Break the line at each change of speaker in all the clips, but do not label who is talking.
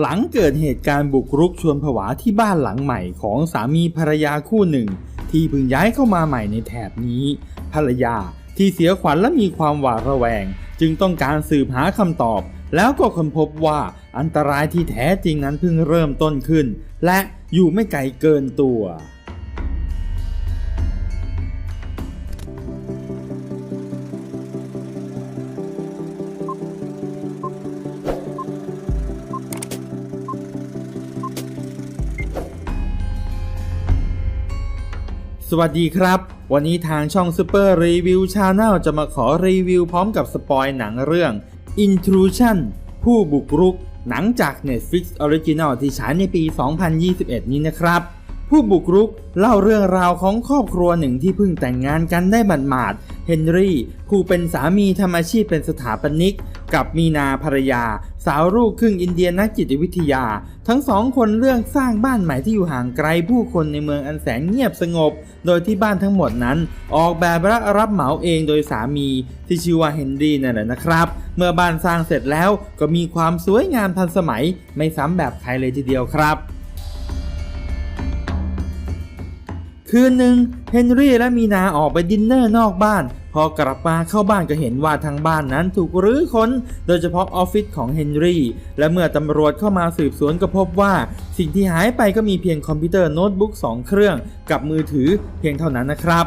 หลังเกิดเหตุการณ์บุกรุกชวนผวาที่บ้านหลังใหม่ของสามีภรรยาคู่หนึ่ง ที่เพิ่งย้ายเข้ามาใหม่ในแถบนี้ ภรรยาที่เสียขวัญและมีความหวาดระแวง จึงต้องการสืบหาคำตอบ แล้วก็ค้นพบว่าอันตรายที่แท้จริงนั้นเพิ่งเริ่มต้นขึ้น และอยู่ไม่ไกลเกินตัว สวัสดีครับ วันนี้ทางช่อง Super Review Channel จะมาขอรีวิวพร้อมกับสปอยหนังเรื่อง Intrusion ผู้บุกรุก หนังจาก Netflix Original ที่ฉายในปี 2021 นี้นะครับ ผู้บุกรุกเล่าเรื่องราวของครอบครัวหนึ่งที่เพิ่งแต่งงานกันได้หมาดๆเฮนรี่ผู้เป็นสามีทำอาชีพเป็นสถาปนิก กับมีนาภรรยา สาวลูกครึ่งอินเดียนักจิตวิทยา ทั้งสองคนเรื่องสร้างบ้านใหม่ที่อยู่ห่างไกลผู้คนในเมืองอันแสนเงียบสงบ โดยที่บ้านทั้งหมดนั้น ออกแบบและรับเหมาเองโดยสามีที่ชื่อว่าเฮนรี่นั่นแหละนะครับ เมื่อบ้านสร้างเสร็จแล้วก็มีความสวยงามทันสมัยไม่ซ้ำแบบใครเลยทีเดียวครับ คืนหนึ่งเฮนรี่และมีนาออกไปดินเนอร์นอกบ้าน พอกลับมาเข้าบ้านก็เห็นว่าทางบ้านนั้นถูกรื้อค้น โดยเฉพาะออฟฟิศของเฮนรี่ และเมื่อตำรวจเข้ามาสืบสวนก็พบว่า สิ่งที่หายไปก็มีเพียงคอมพิวเตอร์โน้ตบุ๊ก2เครื่อง กับมือถือเพียงเท่านั้นนะครับ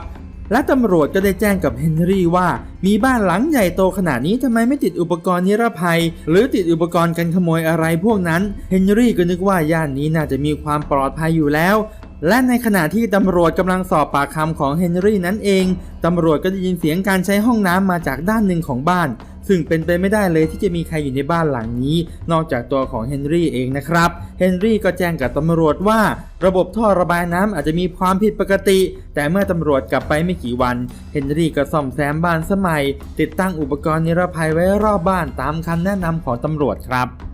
และตำรวจก็ได้แจ้งกับเฮนรี่ว่า มีบ้านหลังใหญ่โตขนาดนี้ทำไมไม่ติดอุปกรณ์นิรภัย หรือติดอุปกรณ์กันขโมยอะไรพวกนั้น เฮนรี่ก็นึกว่าย่านนี้น่าจะมีความปลอดภัยอยู่แล้ว และในขณะที่ตำรวจกำลังสอบปากคำของเฮนรี่นั้นเอง ตำรวจก็ได้ยินเสียงการใช้ห้องน้ำมาจากด้านหนึ่งของบ้าน ซึ่งเป็นไปไม่ได้เลยที่จะมีใครอยู่ในบ้านหลังนี้ นอกจากตัวของเฮนรี่เองนะครับ เฮนรี่ก็แจ้งกับตำรวจว่า ระบบท่อระบายน้ำอาจจะมีความผิดปกติ แต่เมื่อตำรวจกลับไปไม่กี่วัน เฮนรี่ก็ซ่อมแซมบ้านสมัย ติดตั้งอุปกรณ์นิรภัยไว้รอบบ้านตามคำแนะนำของตำรวจครับ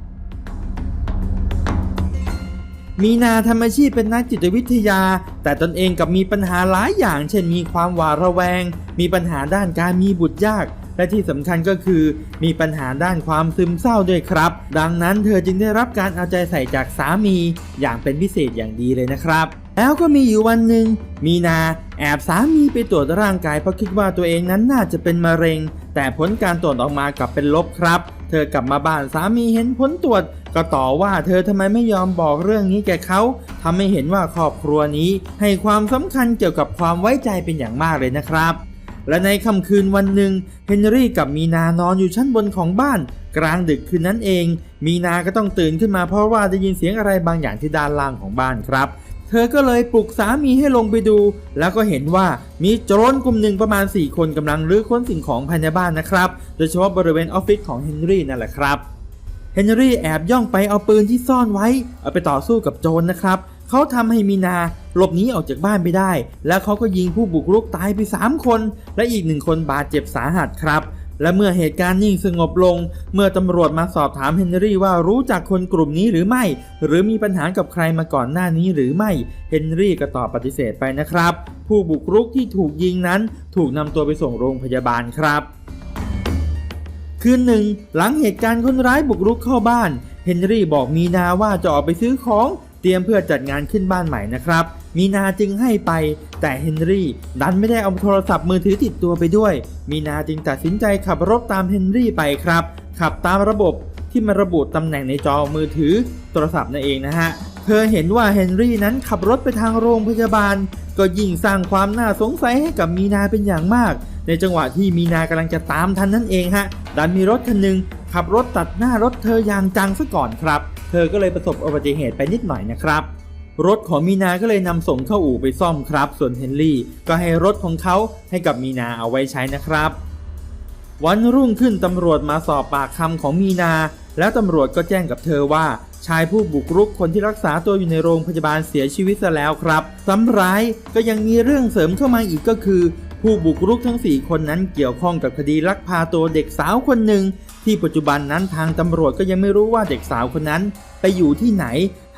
มีนาทำอาชีพเป็นนักจิตวิทยา แต่ตนเองกับมีปัญหาหลายอย่าง เช่นมีความหวาดระแวง มีปัญหาด้านการมีบุตรยาก และที่สำคัญก็คือ มีปัญหาด้านความซึมเศร้าด้วยครับ ดังนั้นเธอจึงได้รับการเอาใจใส่จากสามีอย่างเป็นพิเศษอย่างดีเลยนะครับ แล้วก็มีอยู่วันหนึ่งมีนาแอบสามีไปตรวจร่างกายเพราะคิดว่าตัวเองนั้นน่าจะเป็นมะเร็ง แต่ผลการตรวจออกมากลับเป็นลบครับ เธอกลับมาบ้านสามีเห็นผลตรวจ ก็ต่อว่าเธอทำไมไม่ยอมบอกเรื่องนี้แก่เขาทำให้เห็นว่าครอบครัวนี้ ให้ความสำคัญเกี่ยวกับความไว้ใจเป็นอย่างมากเลยนะครับ และในค่ำคืนวันหนึ่งเฮนรี่กับมีนานอนอยู่ชั้นบนของบ้าน กลางดึกคืนนั้นเอง มีนาก็ต้องตื่นขึ้นมาเพราะว่าได้ยินเสียงอะไรบางอย่างที่ด้านล่างของบ้านครับ เธอก็เลยปลุกสามีให้ลงไปดู แล้วก็เห็นว่ามีโจรกลุ่มหนึ่งประมาณ 4 คนกำลังรื้อค้นสิ่งของภายในบ้านนะครับ โดยเฉพาะบริเวณออฟฟิศของเฮนรี่นั่นแหละครับ เฮนรี่แอบย่องไปเอาปืนที่ซ่อนไว้ เอาไปต่อสู้กับโจรนะครับเขาทำให้มีนาหลบหนีออกจากบ้านไปได้ แล้วเขาก็ยิงผู้บุกรุกตายไป 3 คน และอีกหนึ่งคนบาดเจ็บสาหัสครับ และเมื่อเหตุการณ์นิ่งสงบลง เมื่อตำรวจมาสอบถามเฮนรี่ว่ารู้จักคนกลุ่มนี้หรือไม่ หรือมีปัญหากับใครมาก่อนหน้านี้หรือไม่ เฮนรี่ก็ตอบปฏิเสธไปนะครับ ผู้บุกรุกที่ถูกยิงนั้น ถูกนำตัวไปส่งโรงพยาบาลครับ คืนหนึ่ง หลังเหตุการณ์คนร้ายบุกรุกเข้าบ้าน เฮนรี่บอกมีนาว่าจะออกไปซื้อของ เตรียมเพื่อจัดงานขึ้นบ้านใหม่นะครับ มีนาจึงให้ไป แต่เฮนรี่ดันไม่ได้เอาโทรศัพท์มือถือติดตัวไปด้วย มีนาจึงตัดสินใจขับรถตามเฮนรี่ไปครับ ขับตามระบบที่มันระบุตำแหน่งในจอมือถือโทรศัพท์นั่นเองนะฮะ เธอเห็นว่าเฮนรี่นั้นขับรถไปทางโรงพยาบาล ก็ยิ่งสร้างความน่าสงสัยให้กับมีนาเป็นอย่างมาก ในจังหวะที่มีนากำลังจะตามทันนั่นเองฮะ ดันมีรถคันหนึ่งขับรถตัดหน้ารถเธออย่างจังซะก่อนครับ เธอก็เลยประสบอุบัติเหตุไปนิดหน่อยนะครับ รถของมีนาก็เลยนำส่งเข้าอู่ไปซ่อมครับ ส่วนเฮนรี่ก็ให้รถของเขาให้กับมีนาเอาไว้ใช้นะครับ วันรุ่งขึ้นตำรวจมาสอบปากคำของมีนา แล้วตำรวจก็แจ้งกับเธอว่า ชายผู้บุกรุกคนที่รักษาตัวอยู่ในโรงพยาบาลเสียชีวิตซะแล้วครับซ้ำร้ายก็ยังมีเรื่องเสริมเข้ามาอีกก็คือ ผู้บุกรุกทั้ง 4 คนนั้นเกี่ยวข้องกับคดีลักพาตัวเด็กสาวคนหนึ่ง ที่ปัจจุบันนั้นทางตำรวจก็ยังไม่รู้ว่าเด็กสาวคนนั้น ไปอยู่ที่ไหน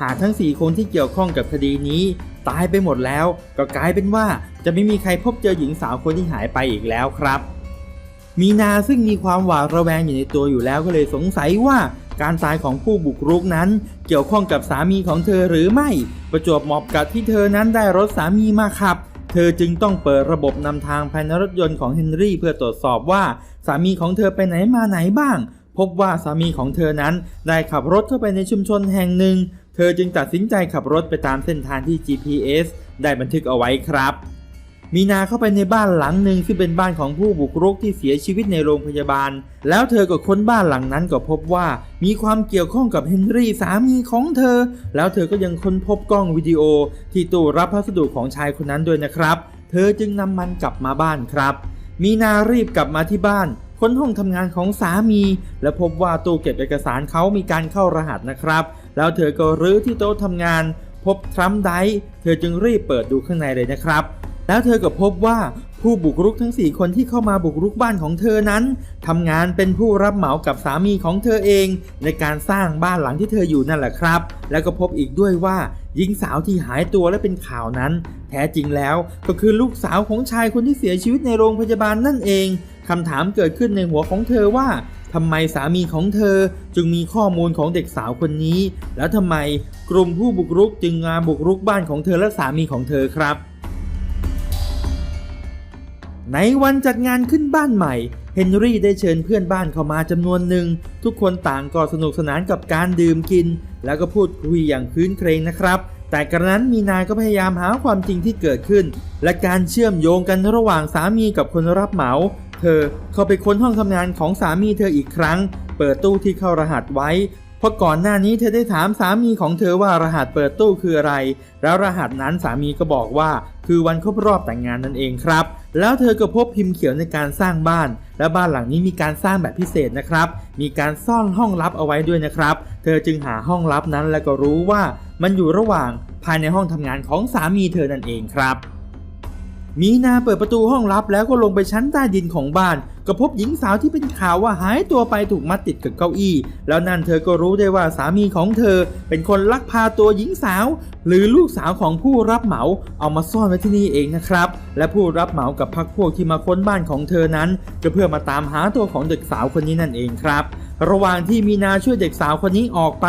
หากทั้ง 4 คนที่เกี่ยวข้องกับคดีนี้ ตายไปหมดแล้ว ก็กลายเป็นว่าจะไม่มีใครพบเจอหญิงสาวคนที่หายไปอีกแล้วครับ มีนาซึ่งมีความหวาดระแวงอยู่ในตัวอยู่แล้วก็เลยสงสัยว่าการตายของผู้บุกรุกนั้น เกี่ยวข้องกับสามีของเธอหรือไม่ ประจวบเหมาะกับที่เธอนั้นได้รถสามีมาขับ เธอจึงต้องเปิดระบบนำทางภายในรถยนต์ของเฮนรี่เพื่อตรวจสอบว่าามีของเธอไปไหนมาไหนบ้าง พบว่าสามีของเธอนั้นได้ขับรถเข้าไปในชุมชนแห่งหนึ่ง เธอจึงตัดสินใจขับรถไปตามเส้นทางที่ GPS ได้บันทึกเอาไว้ครับ มีนาเข้าไปในบ้านหลังหนึ่งซึ่งเป็นบ้านของผู้บุกรุกที่เสียชีวิตในโรงพยาบาล แล้วเธอก็ค้นบ้านหลังนั้นก็พบว่ามีความเกี่ยวข้องกับเฮนรี่สามีของเธอ แล้วเธอก็ยังค้นพบกล้องวิดีโอ ที่ตู้รับพัสดุของชายคนนั้นด้วยนะครับ เธอจึงนำมันกลับมาบ้านครับ มีนารีบกลับมาที่บ้าน ค้นห้องทำงานของสามี และพบว่าตู้เก็บเอกสารเขามีการเข้ารหัสนะครับ แล้วเธอก็รื้อที่โต๊ะทำงาน พบทรัมป์ได์เธอจึงรีบเปิดดูข้างในเลยนะครับ แล้วเธอก็พบว่าผู้บุกรุกทั้ง 4 คนที่เข้ามาบุกรุกบ้านของเธอนั้นทำงานเป็นผู้รับเหมากับสามีของเธอเอง ในการสร้างบ้านหลังที่เธออยู่นั่นแหละครับ แล้วก็พบอีกด้วยว่าหญิงสาวที่หายตัวและเป็นข่าวนั้น แท้จริงแล้วก็คือลูกสาวของชายคนที่เสียชีวิตในโรงพยาบาลนั่นเองคำถามเกิดขึ้นในหัวของเธอว่าทำไมสามีของเธอจึงมีข้อมูลของเด็กสาวคนนี้ แล้วทำไมกลุ่มผู้บุกรุกจึงมาบุกรุกบ้านของเธอและสามีของเธอครับ ในวันจัดงานขึ้นบ้านใหม่ เฮนรี่ได้เชิญเพื่อนบ้านเข้ามาจำนวนหนึ่ง ทุกคนต่างก็สนุกสนานกับการดื่มกิน แล้วก็พูดคุยอย่างคืนเครงนะครับ แต่กระนั้นมีนาก็พยายามหาความจริงที่เกิดขึ้น และการเชื่อมโยงกันระหว่างสามีกับคนรับเหมา เธอเข้าไปค้นห้องทำงานของสามีเธออีกครั้ง เปิดตู้ที่เข้ารหัสไว้เพราะก่อนหน้านี้เธอได้ถามสามีของเธอว่ารหัสเปิดตู้คืออะไร แล้วรหัสนั้นสามีก็บอกว่า คือวันครบรอบแต่งงานนั่นเองครับ แล้วเธอก็พบพิมพ์เขียวในการสร้างบ้าน และบ้านหลังนี้มีการสร้างแบบพิเศษนะครับ มีการซ่อนห้องลับเอาไว้ด้วยนะครับ เธอจึงหาห้องลับนั้นแล้วก็รู้ว่ามันอยู่ระหว่างภายในห้องทำงานของสามีเธอนั่นเองครับ มีนาเปิดประตูห้องลับแล้วก็ลงไปชั้นใต้ดินของบ้านก็พบหญิงสาวที่เป็นข่าวว่าหายตัวไปถูกมัดติดกับเก้าอี้ แล้วนั่นเธอก็รู้ได้ว่าสามีของเธอเป็นคนลักพาตัวหญิงสาว หรือลูกสาวของผู้รับเหมาเอามาซ่อนไว้ที่นี่เองนะครับ และผู้รับเหมากับพักพวกที่มาค้นบ้านของเธอนั้นก็เพื่อมาตามหาตัวของเด็กสาวคนนี้นั่นเองครับ ระหว่างที่มีนาช่วยเด็กสาวคนนี้ออกไป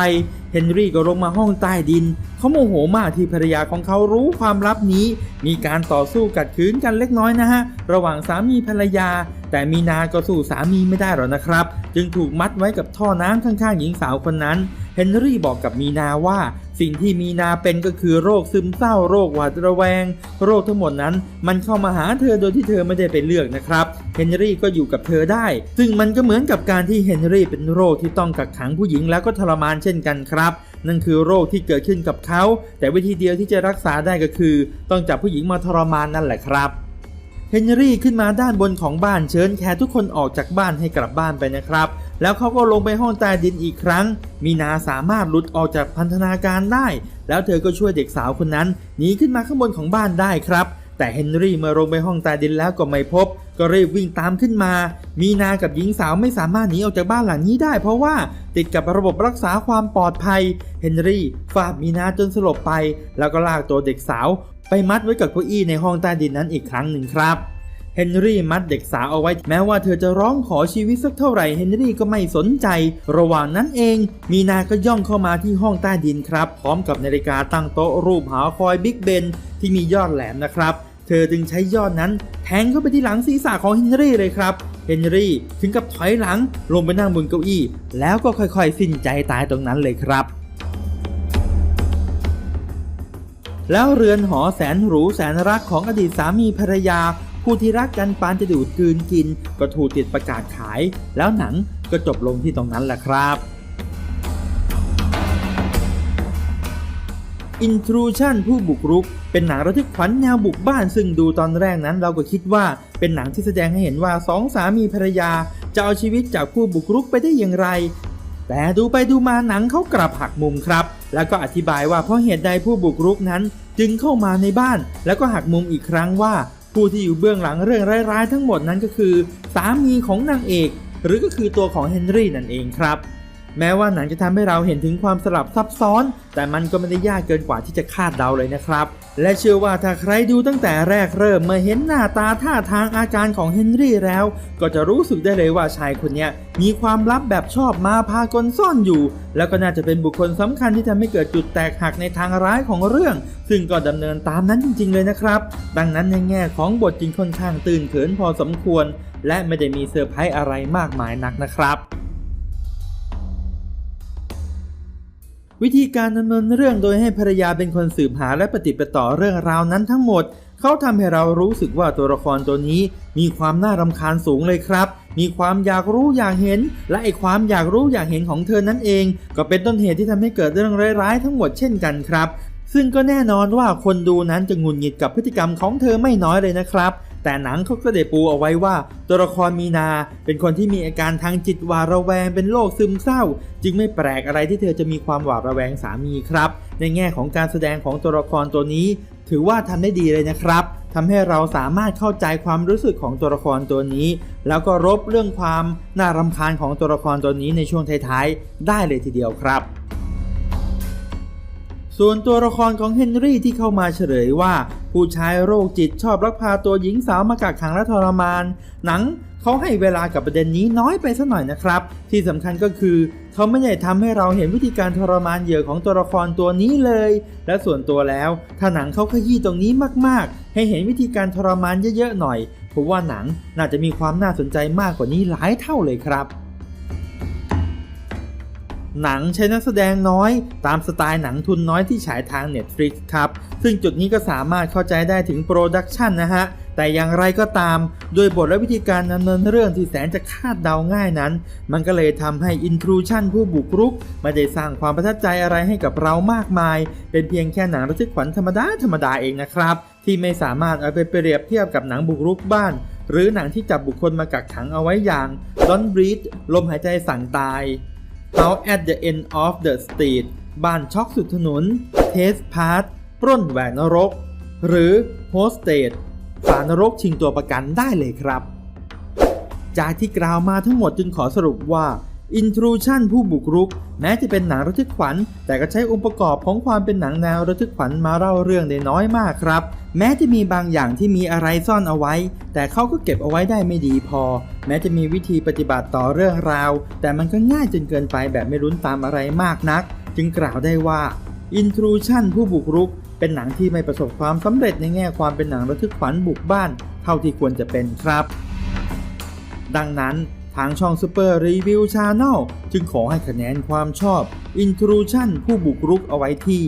เฮนรี่ก็ลงมาห้องใต้ดิน เขาโมโหมากที่ภรรยาของเขารู้ความลับนี้ มีการต่อสู้กัดขืนกันเล็กน้อยนะฮะระหว่างสามีภรรยา แต่มีนาก็สู้สามีไม่ได้หรอกนะครับ จึงถูกมัดไว้กับท่อน้ำข้างๆหญิงสาวคนนั้น เฮนรี่บอกกับมีนาว่า สิ่งที่มีนาเป็นก็คือโรคซึมเศร้าโรคหวาดระแวง โรคทั้งหมดนั้น มันเข้ามาหาเธอโดยที่เธอไม่ได้ไปเลือกนะครับ เฮนรี่ก็อยู่กับเธอได้ ซึ่งมันก็เหมือนกับการที่เฮนรี่เป็นโรคที่ต้องกักขังผู้หญิงแล้วก็ทรมานเช่นกันครับนั่นคือโรคที่เกิดขึ้นกับเขา แต่วิธีเดียวที่จะรักษาได้ก็คือ ต้องจับผู้หญิงมาทรมานนั่นแหละครับ เฮนรี่ขึ้นมาด้านบนของบ้านเชิญแขกทุกคนออกจากบ้านให้กลับบ้านไปนะครับ แล้วเขาก็ลงไปห้องใต้ดินอีกครั้ง มีนาสามารถหลุดออกจากพันธนาการได้ แล้วเธอก็ช่วยเด็กสาวคนนั้นหนีขึ้นมาข้างบนของบ้านได้ครับ แต่เฮนรี่เมื่อลงไปห้องใต้ดินแล้วก็ไม่พบ ก็รีบวิ่งตามขึ้นมา มีนากับหญิงสาวไม่สามารถหนีออกจากบ้านหลังนี้ได้ เพราะว่าติดกับระบบรักษาความปลอดภัย เฮนรี่ฟาดมีนาจนสลบไป แล้วก็ลากตัวเด็กสาว ไปมัดไว้กับเก้าอี้ในห้องใต้ดินนั้นอีกครั้งหนึ่งครับเฮนรี่มัดเด็กสาวเอาไว้ แม้ว่าเธอจะร้องขอชีวิตสักเท่าไหร่เฮนรี่ก็ไม่สนใจ ระหว่างนั้นเอง มีนาก็ย่องเข้ามาที่ห้องใต้ดินครับ พร้อมกับนาฬิกาตั้งโต๊ะรูปหาคอยบิ๊กเบนที่มียอดแหลมนะครับ เธอจึงใช้ยอดนั้นแทงเข้าไปที่หลังศีรษะของเฮนรี่เลยครับเฮนรี่ถึงกับถอยหลังลงไปนั่งบนเก้าอี้ แล้วก็ค่อยๆ สิ้นใจตายตรงนั้นเลยครับ แล้วเรือนหอแสนหรูแสนรักของอดีตสามีภรรยา ผู้ที่รักกันปานจะดูดกืนกิน ก็ถูกติดประกาศขาย แล้วหนังก็จบลงที่ตรงนั้นแหละครับ Intrusion ผู้บุกรุก เป็นหนังระทึกขวัญแนวบุกบ้านซึ่งดูตอนแรกนั้นเราก็คิดว่าเป็นหนังที่แสดงให้เห็นว่าสองสามีภรรยาจะเอาชีวิตจากผู้บุกรุกไปได้อย่างไร แต่ดูไปดูมาหนังเขากลับหักมุมครับ แล้วก็อธิบายว่าเพราะเหตุใดผู้บุกรุกนั้นจึงเข้ามาในบ้าน แล้วก็หักมุมอีกครั้งว่า ผู้ที่อยู่เบื้องหลังเรื่องร้ายๆทั้งหมดนั้นก็คือ สามีของนางเอก หรือก็คือตัวของเฮนรี่นั่นเองครับ แม้ว่าหนังจะทำให้เราเห็นถึงความสลับซับซ้อน แต่มันก็ไม่ได้ยากเกินกว่าที่จะคาดเดาเลยนะครับ และเชื่อว่าถ้าใครดูตั้งแต่แรกเริ่มเมื่อเห็นหน้าตาท่าทางอาการของเฮนรี่แล้ว ก็จะรู้สึกได้เลยว่าชายคนนี้มีความลับแบบชอบมาพากลซ่อนอยู่ แล้วก็น่าจะเป็นบุคคลสำคัญที่ทำให้เกิดจุดแตกหักในทางร้ายของเรื่อง ซึ่งก็ดำเนินตามนั้นจริง ๆ เลยนะครับ ดังนั้นในแง่ของบทจริงค่อนข้างตื่นเขินพอสมควร และไม่ได้มีเซอร์ไพรส์อะไรมากมายนักนะครับ วิธีการดำเนินเรื่องโดยให้ภรรยาเป็นคนสืบหาและปฏิปต่อเรื่องราวนั้นทั้งหมด เขาทำให้เรารู้สึกว่าตัวละครตัวนี้มีความน่ารำคาญสูงเลยครับ มีความอยากรู้อยากเห็น และไอความอยากรู้อยากเห็นของเธอนั่นเอง ก็เป็นต้นเหตุที่ทำให้เกิดเรื่องร้ายๆทั้งหมดเช่นกันครับ ซึ่งก็แน่นอนว่าคนดูนั้นจะงุดหงิดกับพฤติกรรมของเธอไม่น้อยเลยนะครับ แต่หนังเขาก็ได้ปูเอาไว้ว่า ตัวละครมีนาเป็นคนที่มีอาการทางจิตหวาดระแวงเป็นโรคซึมเศร้า จึงไม่แปลกอะไรที่เธอจะมีความหวาดระแวงสามีครับ ในแง่ของการแสดงของตัวละครตัวนี้ ถือว่าทำได้ดีเลยนะครับทำให้เราสามารถเข้าใจความรู้สึกของตัวละครตัวนี้ แล้วก็รบเรื่องความน่ารำคาญของตัวละครตัวนี้ในช่วงท้ายๆได้เลยทีเดียวครับ ส่วนตัวละครของเฮนรี่ที่เข้ามาเฉลยว่า ผู้ชายโรคจิตชอบลักพาตัวหญิงสาวมากักขังและทรมาน หนังเขาให้เวลากับประเด็นนี้น้อยไปสักหน่อยนะครับ ที่สำคัญก็คือ เขาไม่ได้ทำให้เราเห็นวิธีการทรมานเหยื่อของตัวละครตัวนี้เลย และส่วนตัวแล้ว ถ้าหนังเขาขยี้ตรงนี้มากๆ ให้เห็นวิธีการทรมานเยอะๆหน่อยผมว่าหนังน่าจะมีความน่าสนใจมากกว่านี้หลายเท่าเลยครับ หนังใช้นักแสดงน้อย ตามสไตล์หนังทุนน้อยที่ฉายทาง Netflix ครับ ซึ่งจุดนี้ก็สามารถเข้าใจได้ถึงโปรดักชันนะฮะ แต่อย่างไรก็ตาม โดยบทและวิธีการดำเนินเรื่องที่แสนจะคาดเดาง่ายนั้น มันก็เลยทำให้ Intrusion ผู้บุกรุก ไม่ได้สร้างความประทับใจอะไรให้กับเรามากมาย เป็นเพียงแค่หนังระทึกขวัญธรรมดาธรรมดาเองนะครับ ที่ไม่สามารถเอาไปเปรียบเทียบกับหนังบุกรุกบ้านหรือหนังที่จับบุคคลมากักขังเอาไว้อย่าง Don't Breathe ลมหายใจสั่งตาย How at the end of the street บ้านช็อกสุดถนน Test Part ปล้นแหวนนรก หรือ Hostage ฝานรกชิงตัวประกันได้เลยครับ จากที่กล่าวมาทั้งหมดจึงขอสรุปว่า Intrusion ผู้บุกรุก แม้จะเป็นหนังระทึกขวัญ แต่ก็ใช้องค์ประกอบของความเป็นหนังแนวระทึกขวัญมาเล่าเรื่องได้น้อยมากครับ แม้จะมีบางอย่างที่มีอะไรซ่อนเอาไว้ แต่เขาก็เก็บเอาไว้ได้ไม่ดีพอ แม้จะมีวิธีปฏิบัติต่อเรื่องราว แต่มันก็ง่ายจนเกินไปแบบไม่รุ้นตามอะไรมากนัก จึงกล่าวได้ว่า Intrusion ผู้บุกรุก เป็นหนังที่ไม่ประสบความสำเร็จในแง่ความเป็นหนังระทึกขวัญบุกบ้าน เท่าที่ควรจะเป็นครับ ดังนั้น ทางช่อง Super Review Channel จึงขอให้คะแนนความชอบ Intrusion ผู้บุกรุกเอาไว้ที่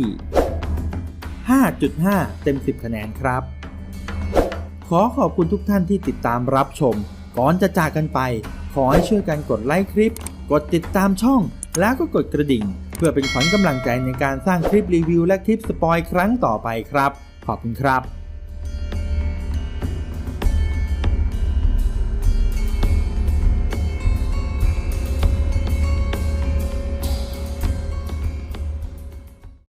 5.5 เต็ม 10 คะแนนครับ ขอขอบคุณทุกท่านที่ติดตามรับชม ก่อนจะจากกันไป ขอให้ช่วยกันกดไลค์คลิป กดติดตามช่อง แล้วก็กดกระดิ่ง เพื่อเป็นขวัญกำลังใจในการสร้างคลิปรีวิวและคลิปสปอยครั้งต่อไปครับ ขอบคุณครับ